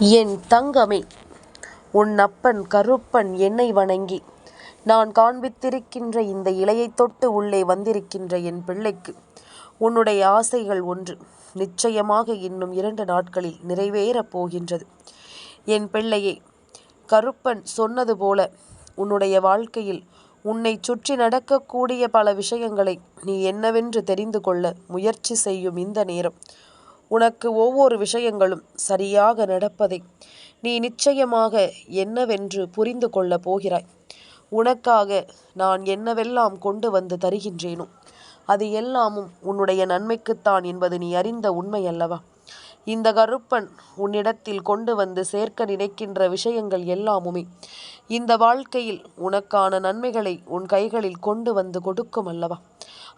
என் தங்கமே உன் அப்பன் கருப்பன் என்னை வணங்கி நான் காண்பித்திருக்கின்ற இந்த இலையைத் தொட்டு உள்ளே வந்திருக்கின்ற என் பிள்ளைக்கு உன்னுடைய ஆசைகள் ஒன்று நிச்சயமாக இன்னும் இரண்டு நாட்களில் நிறைவேறப் போகின்றது. என் பிள்ளையே கருப்பன் சொன்னது போல உன்னுடைய வாழ்க்கையில் உன்னை சுற்றி நடக்கக்கூடிய பல விஷயங்களை நீ என்னவென்று தெரிந்து கொள்ள முயற்சி செய்யும் இந்த நேரம். உனக்கு ஒவ்வொரு விஷயங்களும் சரியாக நடப்பதை நீ நிச்சயமாக என்னவென்று புரிந்து கொள்ளப் போகிறாய். உனக்காக நான் என்னவெல்லாம் கொண்டு வந்து தருகின்றேனோ அது எல்லாமும் உன்னுடைய நன்மைக்குத்தான் என்பது நீ அறிந்த உண்மை அல்லவா இந்த கருப்பன் உன்னிடத்தில் கொண்டு வந்து சேர்க்க நினைக்கின்ற விஷயங்கள் எல்லாமுமே இந்த வாழ்க்கையில் உனக்கான நன்மைகளை உன் கைகளில் கொண்டு வந்து கொடுக்கும் அல்லவா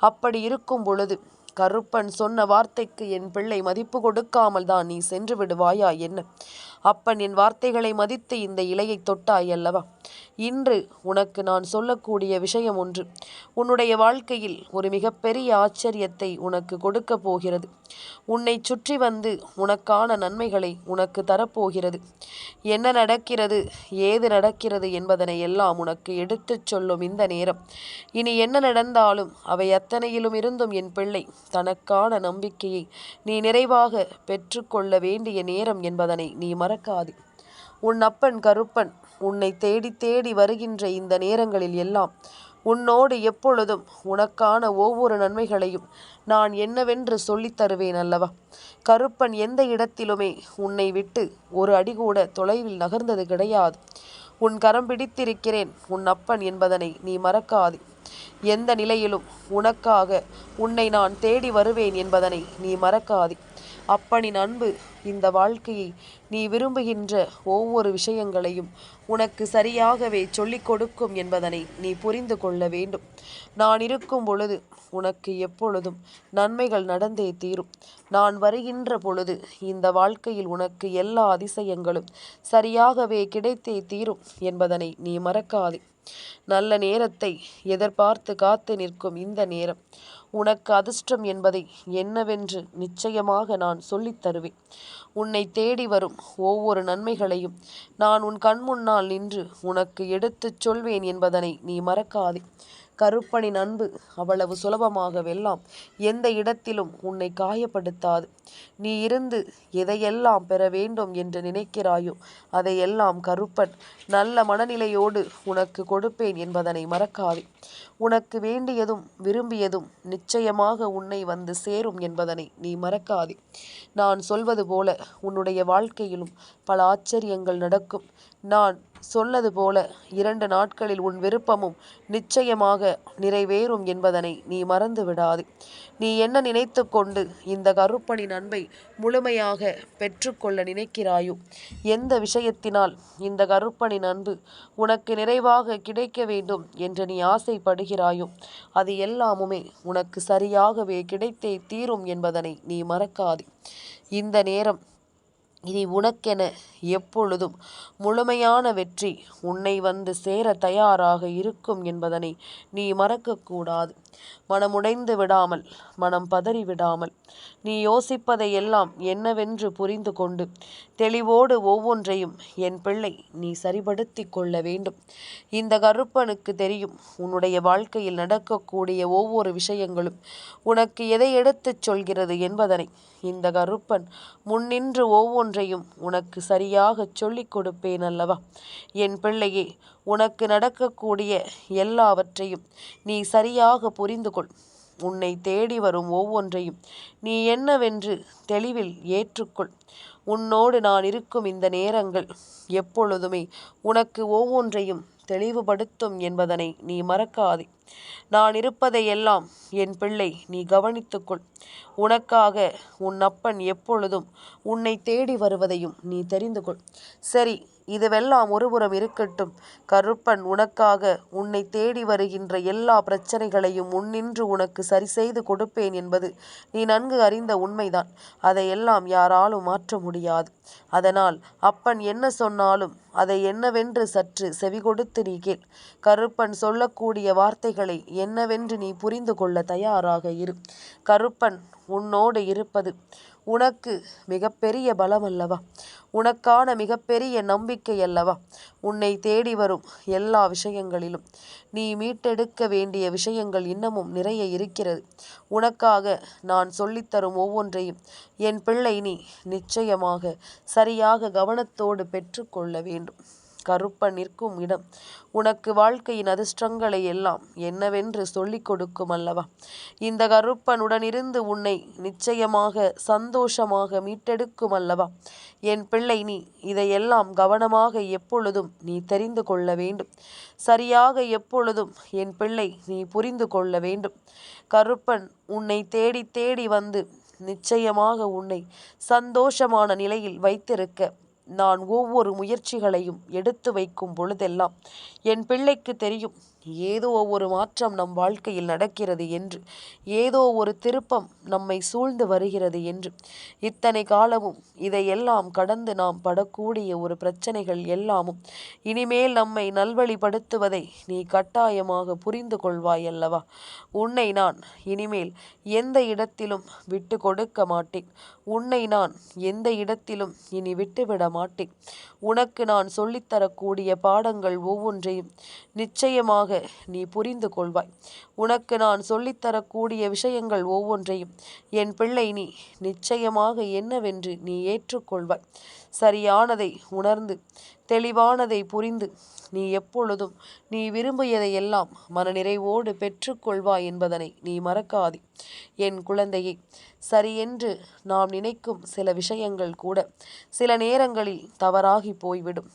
அப்படி இருக்கும் பொழுது கருப்பன் சொன்ன வார்த்தைக்கு என் பிள்ளை மதிப்பு கொடுக்காமல் தான் நீ சென்று விடுவாயா என்ன? அப்பன் என் வார்த்தைகளை மதித்து இந்த இலையை தொட்டாய் அல்லவா இன்று உனக்கு நான் சொல்லக்கூடிய விஷயம் ஒன்று. உன்னுடைய வாழ்க்கையில் ஒரு மிகப்பெரிய ஆச்சரியத்தை உனக்கு கொடுக்க போகிறது. உன்னை சுற்றி வந்து உனக்கான நன்மைகளை உனக்கு தரப்போகிறது. என்ன நடக்கிறது ஏது நடக்கிறது என்பதனை எல்லாம் உனக்கு எடுத்துச் சொல்லும் இந்த நேரம். இனி என்ன நடந்தாலும் அவை அத்தனையிலும் இருந்தும் என் பிள்ளை தனக்கான நம்பிக்கையை நீ நிறைவாக பெற்றுக்கொள்ள வேண்டிய நேரம் என்பதனை நீ மறக்காது. உன் அப்பன் கருப்பன் உன்னை தேடி தேடி வருகின்ற இந்த நேரங்களில் எல்லாம் உன்னோடு எப்பொழுதும் உனக்கான ஒவ்வொரு நன்மைகளையும் நான் என்னவென்று சொல்லித் தருவேன் அல்லவா? கருப்பன் எந்த இடத்திலுமே உன்னை விட்டு ஒரு அடி கூட தொலைவில் நகர்ந்தது கிடையாது. உன் கரம் பிடித்திருக்கிறேன் உன் அப்பன் என்பதனை நீ மறக்காது. எந்த நிலையிலும் உனக்காக உன்னை நான் தேடி வருவேன் என்பதனை நீ மறக்காதே. அப்பனின் அன்பு இந்த வாழ்க்கையை நீ விரும்புகின்ற ஒவ்வொரு விஷயங்களையும் உனக்கு சரியாகவே சொல்லிக் கொடுக்கும் என்பதனை நீ புரிந்து கொள்ள வேண்டும். நான் இருக்கும் பொழுது உனக்கு எப்பொழுதும் நன்மைகள் நடந்தே தீரும். நான் வருகின்ற பொழுது இந்த வாழ்க்கையில் உனக்கு எல்லா அதிசயங்களும் சரியாகவே கிடைத்தே தீரும் என்பதனை நீ மறக்காதே. நல்ல நேரத்தை எதிர்பார்த்து காத்து நிற்கும் இந்த நேரம். உனக்கு அதிர்ஷ்டம் என்பதை என்னவென்று நிச்சயமாக நான் சொல்லித் தருவேன். உன்னை தேடி வரும் ஒவ்வொரு நன்மைகளையும் நான் உன் கண் முன்னால் நின்று உனக்கு எடுத்துச் சொல்வேன் என்பதனை நீ மறக்காதே. கருப்பனின் அன்பு அவ்வளவு சுலபமாகவெல்லாம் எந்த இடத்திலும் உன்னை காயப்படுத்தாது. நீ இருந்து எதையெல்லாம் பெற வேண்டும் என்று நினைக்கிறாயோ அதையெல்லாம் கருப்பன் நல்ல மனநிலையோடு உனக்கு கொடுப்பேன் என்பதனை மறக்காதே. உனக்கு வேண்டியதும் விரும்பியதும் நிச்சயமாக உன்னை வந்து சேரும் என்பதனை நீ மறக்காதே. நான் சொல்வது போல உன்னுடைய வாழ்க்கையிலும் பல ஆச்சரியங்கள் நடக்கும். நான் சொன்னது போல இரண்டு நாட்களில் உன் விருப்பமும் நிச்சயமாக நிறைவேறும் என்பதனை நீ மறந்து விடாதே. நீ என்ன நினைத்து கொண்டு இந்த கருப்பனின் அன்பை முழுமையாக பெற்றுக்கொள்ள நினைக்கிறாயோ? எந்த விஷயத்தினால் இந்த கருப்பனின் அன்பு உனக்கு நிறைவாக கிடைக்க வேண்டும் என்று நீ ஆசைப்படுகிறாயோ? அது எல்லாமுமே உனக்கு சரியாகவே கிடைத்தே தீரும் என்பதனை நீ மறக்காதே. இந்த நேரம் இனி உனக்கென எப்பொழுதும் முழுமையான வெற்றி உன்னை வந்து சேர தயாராக இருக்கும் என்பதனை நீ மறக்கக்கூடாது. மனமுடைந்து விடாமல் மனம் பதறி விடாமல். நீ யோசிப்பதையெல்லாம் என்னவென்று புரிந்து கொண்டு தெளிவோடு ஒவ்வொன்றையும் என் பிள்ளை நீ சரிபடுத்தி கொள்ள வேண்டும். இந்த கருப்பனுக்கு தெரியும் உன்னுடைய வாழ்க்கையில் நடக்கக்கூடிய ஒவ்வொரு விஷயங்களும் உனக்கு எதை எடுத்துச் சொல்கிறது என்பதனை. இந்த கருப்பன் முன்னின்று ஒவ்வொன்றையும் உனக்கு சரியாகச் சொல்லிக் கொடுப்பேன் அல்லவா? என் பிள்ளையே உனக்கு நடக்கக்கூடிய எல்லாவற்றையும் நீ சரியாக புரிந்து கொள் உன்னை தேடி வரும் ஒவ்வொன்றையும் நீ என்னவென்று தெளிவில் ஏற்றுக்கொள். உன்னோடு நான் இருக்கும் இந்த நேரங்கள் எப்பொழுதுமே உனக்கு ஒவ்வொன்றையும் தெளிவுபடுத்தும் என்பதனை நீ மறக்காதே. நான் இருப்பதையெல்லாம் என் பிள்ளை நீ கவனித்துக்கொள். உனக்காக உன் அப்பன் எப்பொழுதும் உன்னை தேடி வருவதையும் நீ தெரிந்து கொள் சரி இதுவெல்லாம் ஒருபுறம் இருக்கட்டும். கருப்பன் உனக்காக உன்னை தேடி வருகின்ற எல்லா பிரச்சனைகளையும் முன்னின்று உனக்கு சரி செய்து கொடுப்பேன் என்பது நீ நன்கு அறிந்த உண்மைதான். அதையெல்லாம் யாராலும் மாற்ற முடியாது. அதனால் அப்பன் என்ன சொன்னாலும் அதை என்னவென்று சற்று செவி கொடுத்து நீ கேள். கருப்பன் சொல்லக்கூடிய வார்த்தைகள் என்னவென்று நீ புரிந்து கொள்ள தயாராக இரு. கருப்பன் உன்னோடு இருப்பது உனக்கு மிகப்பெரிய பலம் அல்லவா உனக்கான மிகப்பெரிய நம்பிக்கை அல்லவா? உன்னை தேடி வரும் எல்லா விஷயங்களிலும். நீ மீட்டெடுக்க வேண்டிய விஷயங்கள் இன்னமும் நிறைய இருக்கிறது. உனக்காக நான் சொல்லித்தரும் ஒவ்வொன்றையும் என் பிள்ளை நீ நிச்சயமாக சரியாக கவனத்தோடு பெற்றுக்கொள்ள வேண்டும். கருப்பன் நிற்கும் இடம். உனக்கு வாழ்க்கையின் அதிர்ஷ்டங்களை எல்லாம் என்னவென்று சொல்லிக் கொடுக்கும் அல்லவா? இந்த கருப்பனுடனிருந்து உன்னை நிச்சயமாக சந்தோஷமாக மீட்டெடுக்கும் அல்லவா? என் பிள்ளை நீ இதையெல்லாம் கவனமாக எப்பொழுதும் நீ தெரிந்து கொள்ள வேண்டும். சரியாக எப்பொழுதும் என் பிள்ளை நீ புரிந்து கொள்ள வேண்டும். கருப்பன் உன்னை தேடி தேடி வந்து நிச்சயமாக உன்னை சந்தோஷமான நிலையில் வைத்திருக்க நான் ஒவ்வொரு முயற்சிகளையும் எடுத்து வைக்கும் பொழுதெல்லாம் என் பிள்ளைக்கு தெரியும் ஏதோ ஒரு மாற்றம் நம் வாழ்க்கையில் நடக்கிறது என்று ஏதோ ஒரு திருப்பம் நம்மை சூழ்ந்து வருகிறது என்று. இத்தனை காலமும் இதையெல்லாம் கடந்து நாம் படக்கூடிய ஒரு பிரச்சனைகள் எல்லாமும் இனிமேல் நம்மை நல்வழிப்படுத்துவதை நீ கட்டாயமாக புரிந்து கொள்வாய் அல்லவா? உன்னை நான் இனிமேல் எந்த இடத்திலும் விட்டு கொடுக்க மாட்டேன். உன்னை நான் எந்த இடத்திலும் இனி விட்டுவிட மாட்டேன். உனக்கு நான் சொல்லித்தரக்கூடிய பாடங்கள் ஒவ்வொன்றையும் நிச்சயமாக நீ புரிந்து கொள்வாய். உனக்கு நான் சொல்லித்தரக்கூடிய விஷயங்கள் ஒவ்வொன்றையும் என் பிள்ளை நீ நிச்சயமாக என்னவென்று நீ ஏற்றுக்கொள்வாய். சரியானதை உணர்ந்து தெளிவானதை புரிந்து நீ எப்பொழுதும் நீ விரும்பியதையெல்லாம் மனநிறைவோடு பெற்றுக்கொள்வாய் என்பதனை நீ மறக்காதே. என் குழந்தையை சரியென்று நாம் நினைக்கும் சில விஷயங்கள் கூட சில நேரங்களில் தவறாகி போய்விடும்.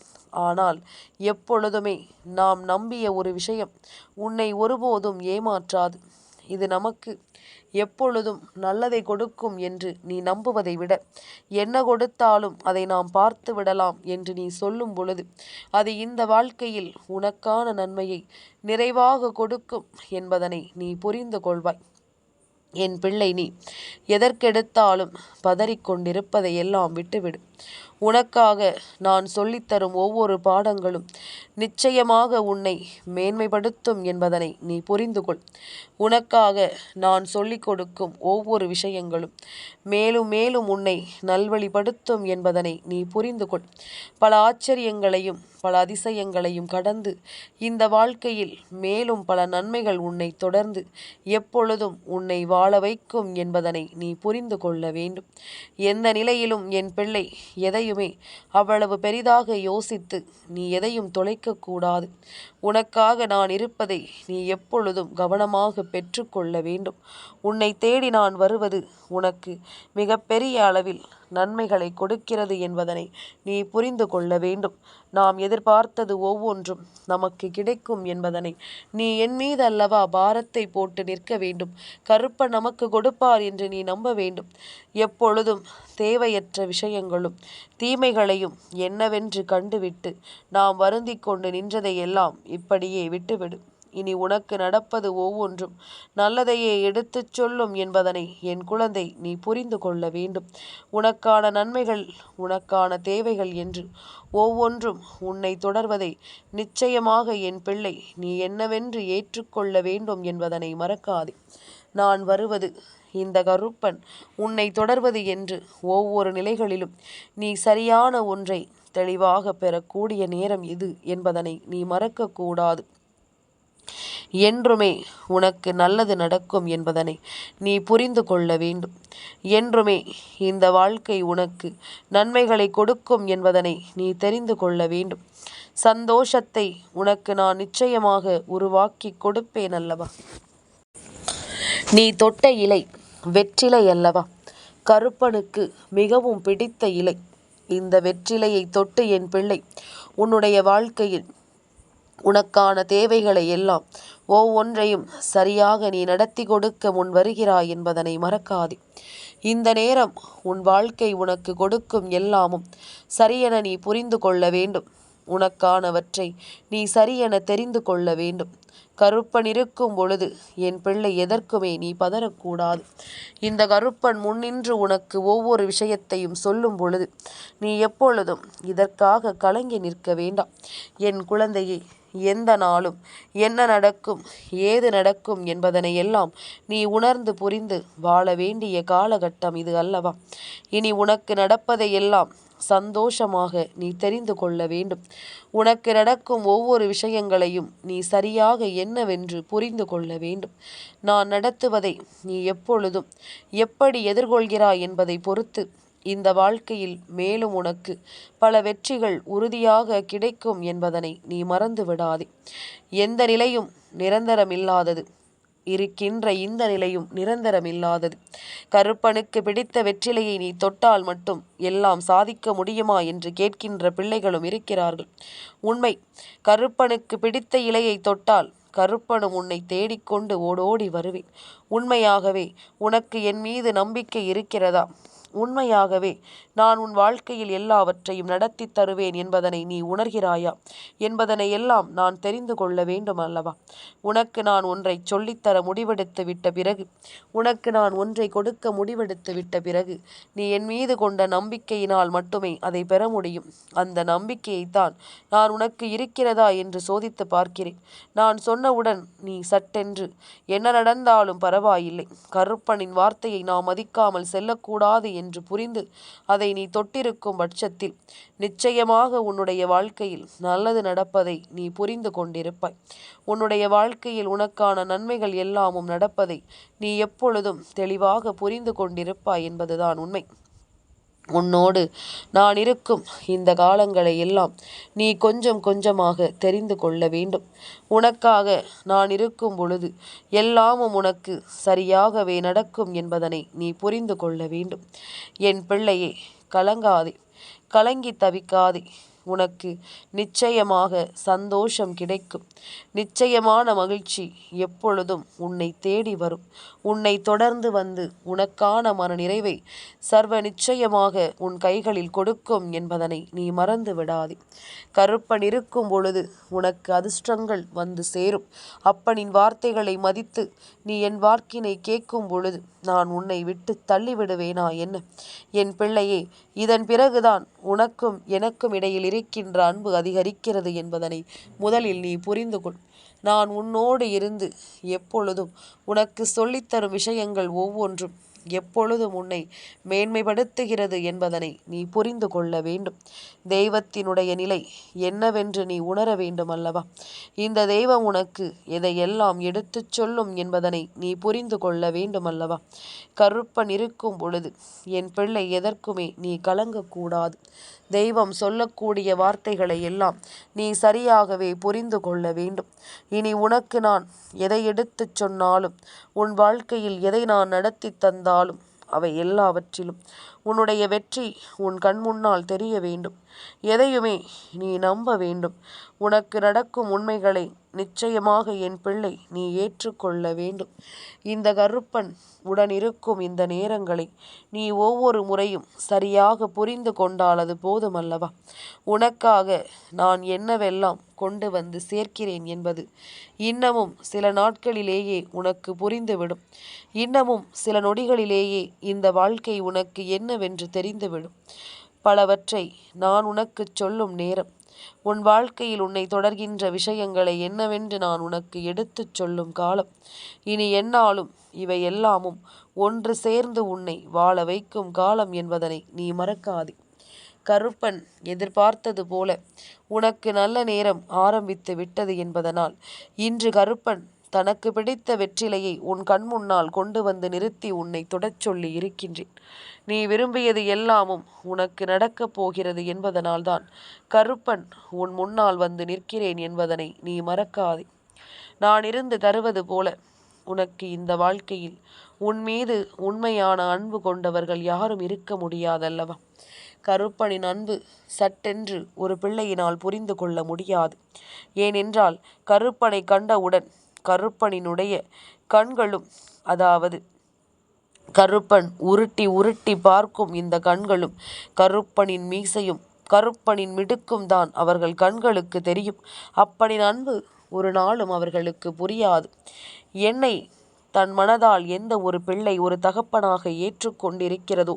ஆனால் எப்பொழுதுமே நாம் நம்பிய ஒரு விஷயம் உன்னை ஒருபோதும் ஏமாற்றாது. இது நமக்கு எப்பொழுதும் நல்லதை கொடுக்கும் என்று நீ நம்புவதை விட. என்ன கொடுத்தாலும் அதை நாம் பார்த்து விடலாம் என்று நீ சொல்லும் பொழுது அது இந்த வாழ்க்கையில் உனக்கான நன்மையை நிறைவாக கொடுக்கும் என்பதனை நீ புரிந்து கொள்வாய். என் பிள்ளை நீ எதற்கெடுத்தாலும் பதறிக்கொண்டிருப்பதை எல்லாம் விட்டுவிடு. உனக்காக நான் சொல்லித்தரும் ஒவ்வொரு பாடங்களும் நிச்சயமாக உன்னை மேன்மைப்படுத்தும் என்பதனை நீ புரிந்து கொள். உனக்காக நான் சொல்லிக் கொடுக்கும் ஒவ்வொரு விஷயங்களும் மேலும் மேலும் உன்னை நல்வழிப்படுத்தும் என்பதனை நீ புரிந்து கொள். பல ஆச்சரியங்களையும் பல அதிசயங்களையும் கடந்து இந்த வாழ்க்கையில் மேலும் பல நன்மைகள் உன்னை தொடர்ந்து எப்பொழுதும் உன்னை வாழ வைக்கும் என்பதனை நீ புரிந்து கொள்ள வேண்டும். எந்த நிலையிலும் என் பிள்ளை எதை எதையுமே அவ்வளவு பெரிதாக யோசித்து நீ எதையும் தொலைக்கக்கூடாது. உனக்காக நான் இருப்பதை நீ எப்பொழுதும் கவனமாக பெற்றுக்கொள்ள வேண்டும். உன்னை தேடி நான் வருவது உனக்கு மிகப்பெரிய அளவில் நன்மைகளை கொடுக்கிறது என்பதனை நீ புரிந்து கொள்ள வேண்டும். நாம் எதிர்பார்த்தது ஒவ்வொன்றும் நமக்கு கிடைக்கும் என்பதனை நீ என் மீது அல்லவா பாரத்தை போட்டு நிற்க வேண்டும். கருப்ப நமக்கு கொடுப்பார் என்று நீ நம்ப வேண்டும். எப்பொழுதும் தேவையற்ற விஷயங்களும் தீமைகளையும் என்னவென்று கண்டுவிட்டு நாம் வருந்திக் கொண்டு நின்றதையெல்லாம் இப்படியே விட்டுவிடும் இனி உனக்கு நடப்பது ஒவ்வொன்றும். நல்லதையே எடுத்துச் சொல்லும் என்பதனை என் குழந்தை நீ புரிந்து கொள்ள வேண்டும். உனக்கான நன்மைகள் உனக்கான தேவைகள் என்று. ஒவ்வொன்றும் உன்னை தொடர்வதை நிச்சயமாக என் பிள்ளை நீ என்னவென்று ஏற்றுக்கொள்ள வேண்டும் என்பதனை மறக்காதே. நான் வருவது இந்த கருப்பன். உன்னை தொடர்வது என்று ஒவ்வொரு நிலைகளிலும் நீ சரியான ஒன்றை தெளிவாக பெறக்கூடிய நேரம் இது என்பதனை நீ மறக்கக்கூடாது. என்றுமே உனக்கு நல்லது நடக்கும் என்பதனை நீ புரிந்து கொள்ள வேண்டும். என்றுமே இந்த வாழ்க்கை உனக்கு நன்மைகளை கொடுக்கும் என்பதனை நீ தெரிந்து கொள்ள வேண்டும். சந்தோஷத்தை உனக்கு நான் நிச்சயமாக உருவாக்கி கொடுப்பேன் அல்லவா? நீ தொட்ட இலை வெற்றிலை அல்லவா? கருப்பனுக்கு மிகவும் பிடித்த இலை. இந்த வெற்றிலையை தொட்டு என் பிள்ளை உன்னுடைய வாழ்க்கையில் உனக்கான தேவைகளை எல்லாம் ஒவ்வொன்றையும் சரியாக நீ நடத்தி கொடுக்க முன் வருகிறாய் என்பதனை மறக்காதே. இந்த நேரம் உன் வாழ்க்கை உனக்கு கொடுக்கும் எல்லாமும் சரியென நீ புரிந்து கொள்ள வேண்டும். உனக்கானவற்றை நீ சரியென தெரிந்து கொள்ள வேண்டும். கருப்பன் இருக்கும் பொழுது என் பிள்ளை எதற்குமே நீ பதறக்கூடாது. இந்த கருப்பன் முன்னின்று உனக்கு ஒவ்வொரு விஷயத்தையும் சொல்லும் பொழுது நீ எப்பொழுதும் இதற்காக கலங்கி நிற்க வேண்டாம். என் குழந்தையை எந்த நாளும்? என்ன நடக்கும்? ஏது நடக்கும் என்பதனை எல்லாம் நீ உணர்ந்து புரிந்து வாழ வேண்டிய காலகட்டம் இது அல்லவா? இனி உனக்கு நடப்பதை எல்லாம் சந்தோஷமாக நீ தெரிந்து கொள்ள வேண்டும். உனக்கு நடக்கும் ஒவ்வொரு விஷயங்களையும் நீ சரியாக என்னவென்று புரிந்து கொள்ள வேண்டும். நான் நடத்துவதை நீ எப்பொழுதும் எப்படி எதிர்கொள்கிறாய் என்பதை பொறுத்து இந்த வாழ்க்கையில் மேலும் உனக்கு பல வெற்றிகள் உறுதியாக கிடைக்கும் என்பதனை நீ மறந்து விடாதே. எந்த நிலையும் நிரந்தரமில்லாதது. இருக்கின்ற இந்த நிலையும் நிரந்தரமில்லாதது. கருப்பனுக்கு பிடித்த வெற்றிலையை நீ தொட்டால் மட்டும் எல்லாம் சாதிக்க முடியுமா என்று கேட்கின்ற பிள்ளைகளும் இருக்கிறார்கள். உண்மை கருப்பனுக்கு பிடித்த இலையை தொட்டால் கருப்பனும் உன்னை தேடிக்கொண்டு ஓடோடி வருவேன். உண்மையாகவே உனக்கு என் மீது நம்பிக்கை இருக்கிறதா? உண்மையாகவே நான் உன் வாழ்க்கையில் எல்லாவற்றையும் நடத்தி தருவேன் என்பதனை நீ உணர்கிறாயா? என்பதனை எல்லாம் நான் தெரிந்து கொள்ள வேண்டும் அல்லவா? உனக்கு நான் ஒன்றை சொல்லித்தர முடிவெடுத்து விட்ட பிறகு உனக்கு நான் ஒன்றை கொடுக்க முடிவெடுத்து விட்ட பிறகு நீ என் மீது கொண்ட நம்பிக்கையினால் மட்டுமே அதை பெற முடியும். அந்த நம்பிக்கையைத்தான் நான் உனக்கு இருக்கிறதா என்று சோதித்து பார்க்கிறேன். நான் சொன்னவுடன் நீ சட்டென்று என்ன நடந்தாலும் பரவாயில்லை. கருப்பனின் வார்த்தையை நாம் மதிக்காமல் செல்லக்கூடாது என்று புரிந்து அதை நீ தொட்டிருக்கும் பட்சத்தில் நிச்சயமாக உன்னுடைய வாழ்க்கையில் நல்லது நடப்பதை நீ புரிந்து கொண்டிருப்பாய். உன்னுடைய வாழ்க்கையில் உனக்கான நன்மைகள் எல்லாமும் நடப்பதை நீ எப்பொழுதும் தெளிவாக புரிந்து கொண்டிருப்பாய் என்பதுதான் உண்மை. உன்னோடு நான் இருக்கும் இந்த காலங்களை எல்லாம் நீ கொஞ்சம் கொஞ்சமாக தெரிந்து கொள்ள வேண்டும். உனக்காக நான் இருக்கும் பொழுது எல்லாமும் உனக்கு சரியாகவே நடக்கும் என்பதனை நீ புரிந்து கொள்ள வேண்டும். என் பிள்ளையே கலங்காதே. கலங்கி தவிக்காதே. உனக்கு நிச்சயமாக சந்தோஷம் கிடைக்கும். நிச்சயமான மகிழ்ச்சி எப்பொழுதும் உன்னை தேடி வரும். உன்னை தொடர்ந்து வந்து உனக்கான மன நிறைவை சர்வ நிச்சயமாக உன் கைகளில் கொடுக்கும் என்பதனை நீ மறந்து விடாதே. கருப்பன் இருக்கும் பொழுது உனக்கு அதிர்ஷ்டங்கள் வந்து சேரும். அப்பனின் வார்த்தைகளை மதித்து நீ என் வார்க்கினை கேட்கும் பொழுது நான் உன்னை விட்டு தள்ளிவிடுவேனா என்ன? என் பிள்ளையே இதன் பிறகுதான் உனக்கும் எனக்கும் இடையில் இருக்கின்ற அன்பு அதிகரிக்கிறது என்பதனை முதலில் நீ புரிந்து கொள். நான் உன்னோடு இருந்து எப்பொழுதும் உனக்கு சொல்லித்தரும் விஷயங்கள் ஒவ்வொன்றும். எப்பொழுதும் உன்னை மேன்மைப்படுத்துகிறது என்பதனை நீ புரிந்து கொள்ள வேண்டும். தெய்வத்தினுடைய நிலை என்னவென்று நீ உணர வேண்டும் அல்லவா இந்த தெய்வம் உனக்கு எதையெல்லாம் எடுத்துச் சொல்லும் என்பதனை நீ புரிந்து கொள்ள வேண்டும் அல்லவா கருப்பன் இருக்கும் பொழுது என் பிள்ளை எதற்குமே நீ கலங்கக்கூடாது. தெய்வம் சொல்லக்கூடிய வார்த்தைகளை எல்லாம் நீ சரியாகவே புரிந்து கொள்ள வேண்டும். இனி உனக்கு நான் எதை எடுத்துச் சொன்னாலும் உன் வாழ்க்கையில் எதை நான் நடத்தி தந்தாலும் அவை எல்லாவற்றிலும் உன்னுடைய வெற்றி உன் கண் முன்னால் தெரிய வேண்டும். எதையுமே நீ நம்ப வேண்டும். உனக்கு நடக்கும் உண்மைகளை நிச்சயமாக என் பிள்ளை நீ ஏற்றுக்கொள்ள வேண்டும். இந்த கருப்பன் உடன் இருக்கும் இந்த நேரங்களை நீ ஒவ்வொரு முறையும் சரியாக புரிந்து கொண்டால் அது போதுமல்லவா? உனக்காக நான் என்னவெல்லாம் கொண்டு வந்து சேர்க்கிறேன் என்பது இன்னமும் சில நாட்களிலேயே உனக்கு புரிந்துவிடும். இன்னமும் சில நொடிகளிலேயே இந்த வாழ்க்கை உனக்கு என்னவென்று தெரிந்துவிடும். பலவற்றை நான் உனக்குச் சொல்லும் நேரம் உன் வாழ்க்கையில் உன்னை தொடர்கின்ற விஷயங்களை என்னவென்று நான் உனக்கு எடுத்துச் சொல்லும் காலம். இனி என்னாலும் இவை எல்லாமும் ஒன்று சேர்ந்து உன்னை வாழ வைக்கும் காலம் என்பதனை நீ மறக்காதே. கருப்பன் எதிர்பார்த்தது போல உனக்கு நல்ல நேரம் ஆரம்பித்து விட்டது என்பதனால் இன்று கருப்பன் தனக்கு பிடித்த வெற்றிலையை உன் கண் முன்னால் கொண்டு வந்து நிறுத்தி உன்னை தொடச் சொல்லி இருக்கின்றேன். நீ விரும்பியது எல்லாமும் உனக்கு நடக்கப் போகிறது என்பதனால்தான் கருப்பன் உன் முன்னால் வந்து நிற்கிறேன் என்பதனை நீ மறக்காதே. நான் இருந்து தருவது போல உனக்கு இந்த வாழ்க்கையில் உன் மீது உண்மையான அன்பு கொண்டவர்கள் யாரும் இருக்க முடியாதல்லவா? கருப்பனின் அன்பு சட்டென்று ஒரு பிள்ளையினால் புரிந்து கொள்ள முடியாது. ஏனென்றால் கருப்பனை கண்டவுடன் கருப்பனினுடைய கண்களும் அதாவது கருப்பன் உருட்டி உருட்டி பார்க்கும் இந்த கண்களும் கருப்பனின் மீசையும் கருப்பனின் மிடுக்கும் தான் அவர்கள் கண்களுக்கு தெரியும். அப்பனின் அன்பு ஒரு நாளும் அவர்களுக்கு புரியாது. என்னை தன் மனதால் எந்த ஒரு பிள்ளை ஒரு தகப்பனாக ஏற்றுக்கொண்டிருக்கிறதோ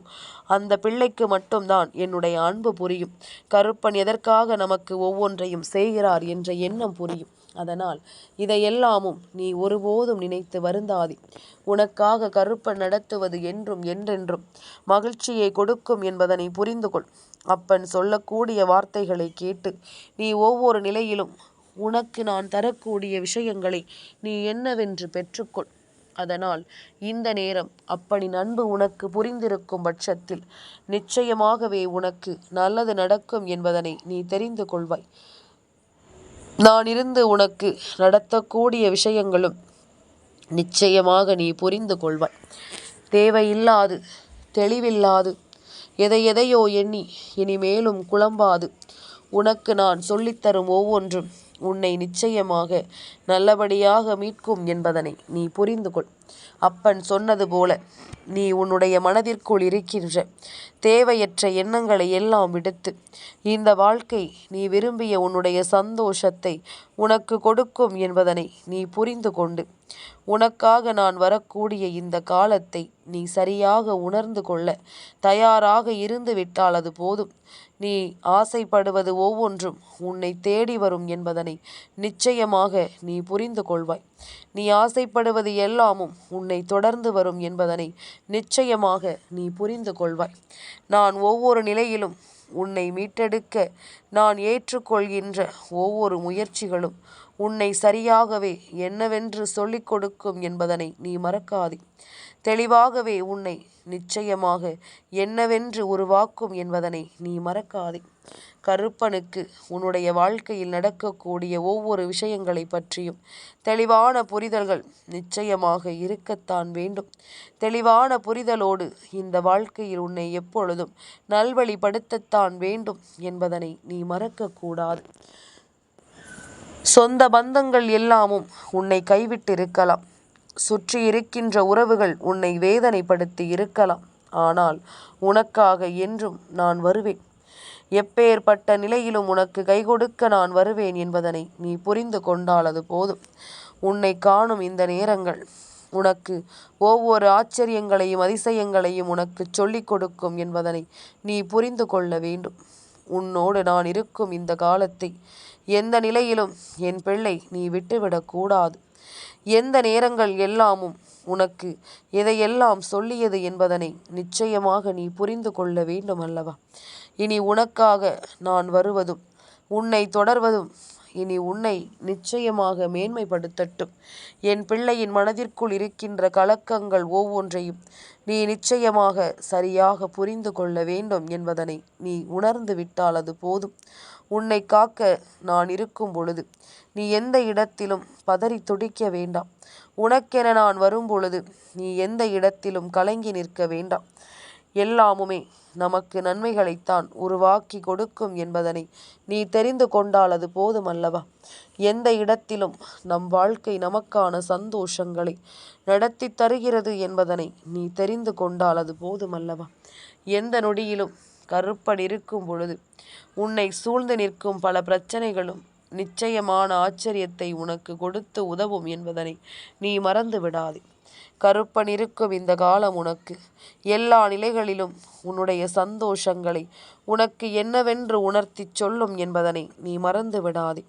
அந்த பிள்ளைக்கு மட்டும்தான் என்னுடைய அன்பு புரியும். கருப்பன் எதற்காக நமக்கு ஒவ்வொன்றையும் செய்கிறார் என்ற எண்ணம் புரியும். அதனால் இதையெல்லாமும் நீ ஒருபோதும் நினைத்து வருந்தாதே. உனக்காக கருப்பன் நடத்துவது என்றும் என்றென்றும் மகிழ்ச்சியை கொடுக்கும் என்பதனை புரிந்து கொள் அப்பன் சொல்லக்கூடிய வார்த்தைகளை கேட்டு நீ ஒவ்வொரு நிலையிலும் உனக்கு நான் தரக்கூடிய விஷயங்களை நீ என்னவென்று பெற்றுக்கொள். அதனால் இந்த நேரம் அப்படி நண்பு உனக்கு புரிந்திருக்கும் பட்சத்தில் நிச்சயமாகவே உனக்கு நல்லது நடக்கும் என்பதனை நீ தெரிந்து கொள்வாய். நான் இருந்து உனக்கு நடத்தக்கூடிய விஷயங்களும் நிச்சயமாக நீ புரிந்து கொள்வாய். தேவையில்லாது தெளிவில்லாது எதை எதையோ எண்ணி இனிமேலும் குழம்பாது. உனக்கு நான் சொல்லித்தரும் ஒவ்வொன்றும் உன்னை நிச்சயமாக நல்லபடியாக மீட்கும் என்பதனை நீ புரிந்து கொள் அப்பன் சொன்னது போல நீ உன்னுடைய மனதிற்குள் இருக்கின்ற தேவையற்ற எண்ணங்களை எல்லாம் விடுத்து இந்த வாழ்க்கை நீ விரும்பிய உன்னுடைய சந்தோஷத்தை உனக்கு கொடுக்கும் என்பதனை நீ புரிந்து கொண்டு உனக்காக நான் வரக்கூடிய இந்த காலத்தை நீ சரியாக உணர்ந்து கொள்ள தயாராக இருந்து விட்டால் அது போதும். நீ ஆசைப்படுவது ஒவ்வொன்றும் உன்னை தேடி வரும் என்பதனை நிச்சயமாக நீ புரிந்து கொள்வாய். நீ ஆசைப்படுவது எல்லாமும் உன்னை தொடர்ந்து வரும் என்பதனை நிச்சயமாக நீ புரிந்து கொள்வாய். நான் ஒவ்வொரு நிலையிலும் உன்னை மீட்டெடுக்க நான் ஏற்றுக்கொள்கின்ற ஒவ்வொரு முயற்சிகளும் உன்னை சரியாகவே என்னவென்று சொல்லிக் கொடுக்கும் என்பதனை நீ மறக்காதே. தெளிவாகவே உன்னை நிச்சயமாக என்னவென்று உருவாக்கும் என்பதனை நீ மறக்காதே. கருப்பனுக்கு உன்னுடைய வாழ்க்கையில் நடக்கக்கூடிய ஒவ்வொரு விஷயங்களை பற்றியும் தெளிவான புரிதல்கள் நிச்சயமாக இருக்கத்தான் வேண்டும். தெளிவான புரிதலோடு இந்த வாழ்க்கையில் உன்னை எப்பொழுதும் நல்வழிப்படுத்தத்தான் வேண்டும் என்பதனை நீ மறக்கக்கூடாது. சொந்த பந்தங்கள் எல்லாமும் உன்னை கைவிட்டிருக்கலாம். சுற்றி இருக்கின்ற உறவுகள் உன்னை வேதனைப்படுத்தி இருக்கலாம். ஆனால் உனக்காக என்றும் நான் வருவேன். எப்பேற்பட்ட நிலையிலும் உனக்கு கை கொடுக்க நான் வருவேன் என்பதனை நீ புரிந்து கொண்டால் அது போதும். உன்னை காணும் இந்த நேரங்கள் உனக்கு ஒவ்வொரு ஆச்சரியங்களையும் அதிசயங்களையும் உனக்கு சொல்லிக் கொடுக்கும் என்பதனை நீ புரிந்து கொள்ள வேண்டும். உன்னோடு நான் இருக்கும் இந்த காலத்தை எந்த நிலையிலும் என் பிள்ளை நீ விட்டுவிடக்கூடாது எந்த நேரங்கள் எல்லாமும் உனக்கு எதையெல்லாம் சொல்லியது என்பதனை நிச்சயமாக நீ புரிந்து கொள்ள வேண்டும் அல்லவா? இனி உனக்காக நான் வருவதும் உன்னை தொடர்வதும் இனி உன்னை நிச்சயமாக மேன்மைப்படுத்தட்டும். என் பிள்ளையின் மனதிற்குள் இருக்கின்ற கலக்கங்கள் ஒவ்வொன்றையும் நீ நிச்சயமாக சரியாக புரிந்து கொள்ள வேண்டும் என்பதனை நீ உணர்ந்து விட்டால் அது போதும். உன்னை காக்க நான் இருக்கும் பொழுது. நீ எந்த இடத்திலும் பதறி துடிக்க வேண்டாம். உனக்கென நான் வரும்பொழுது நீ எந்த இடத்திலும் கலங்கி நிற்க வேண்டாம். எல்லாமுமே நமக்கு நன்மைகளைத்தான் உருவாக்கி கொடுக்கும் என்பதனை நீ தெரிந்து கொண்டால் அது போதும் அல்லவா எந்த இடத்திலும் நம் வாழ்க்கை நமக்கான சந்தோஷங்களை நடத்தி தருகிறது என்பதனை நீ தெரிந்து கொண்டால் அது போதும் அல்லவா எந்த நொடியிலும் கருப்பன் இருக்கும் பொழுது உன்னை சூழ்ந்து நிற்கும் பல பிரச்சனைகளும் நிச்சயமான ஆச்சரியத்தை உனக்கு கொடுத்து உதவும் என்பதனை நீ மறந்து விடாதே. கருப்பன் இருக்கும் இந்த காலம் உனக்கு. எல்லா நிலைகளிலும் உன்னுடைய சந்தோஷங்களை உனக்கு என்னவென்று உணர்த்தி சொல்லும் என்பதனை நீ மறந்து விடாதே.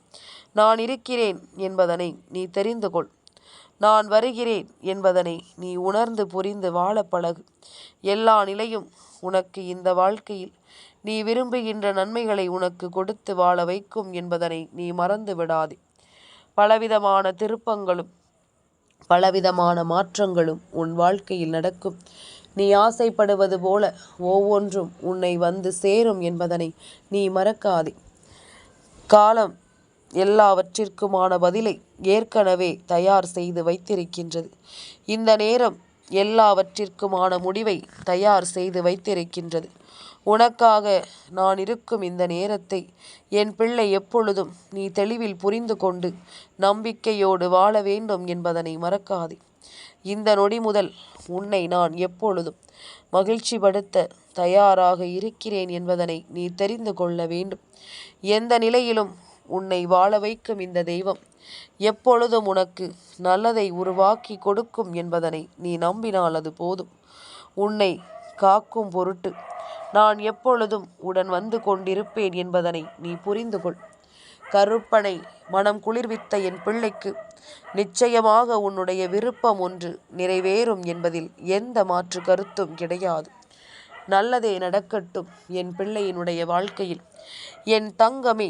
நான் இருக்கிறேன் என்பதனை நீ தெரிந்து கொள். நான் வருகிறேன் என்பதனை நீ உணர்ந்து புரிந்து வாழ பழகு. எல்லா நிலையும் உனக்கு இந்த வாழ்க்கையில் நீ விரும்புகின்ற நன்மைகளை உனக்கு கொடுத்து வாழ வைக்கும் என்பதனை நீ மறந்து விடாதே. பலவிதமான திருப்பங்களும் பலவிதமான மாற்றங்களும் உன் வாழ்க்கையில் நடக்கும். நீ ஆசைப்படுவது போல ஒவ்வொன்றும் உன்னை வந்து சேரும் என்பதனை நீ மறக்காதே. காலம் எல்லாவற்றிற்குமான பதிலை ஏற்கனவே தயார் செய்து வைத்திருக்கின்றது. இந்த நேரம் எல்லாவற்றிற்குமான முடிவை தயார் செய்து வைத்திருக்கின்றது. உனக்காக நான் இருக்கும் இந்த நேரத்தை என் பிள்ளை எப்பொழுதும் நீ தெளிவில் புரிந்து கொண்டு நம்பிக்கையோடு வாழ வேண்டும் என்பதனை மறக்காதே. இந்த நொடி முதல் உன்னை நான் எப்பொழுதும் மகிழ்ச்சிப்படுத்த தயாராக இருக்கிறேன் என்பதனை நீ தெரிந்து கொள்ள வேண்டும். எந்த நிலையிலும் உன்னை வாழ வைக்கும் இந்த தெய்வம். எப்பொழுதும் உனக்கு நல்லதை உருவாக்கி கொடுக்கும் என்பதனை நீ நம்பினால் அது போதும். உன்னை காக்கும் பொருட்டு நான் எப்பொழுதும் உடன் வந்து கொண்டிருப்பேன் என்பதனை நீ புரிந்து கொள். கருப்பனை மனம் குளிர்வித்த என் பிள்ளைக்கு நிச்சயமாக உன்னுடைய விருப்பம் ஒன்று நிறைவேறும் என்பதில் எந்த மாற்று கருத்தும் கிடையாது. நல்லதே நடக்கட்டும் என் பிள்ளையினுடைய வாழ்க்கையில். என் தங்கமே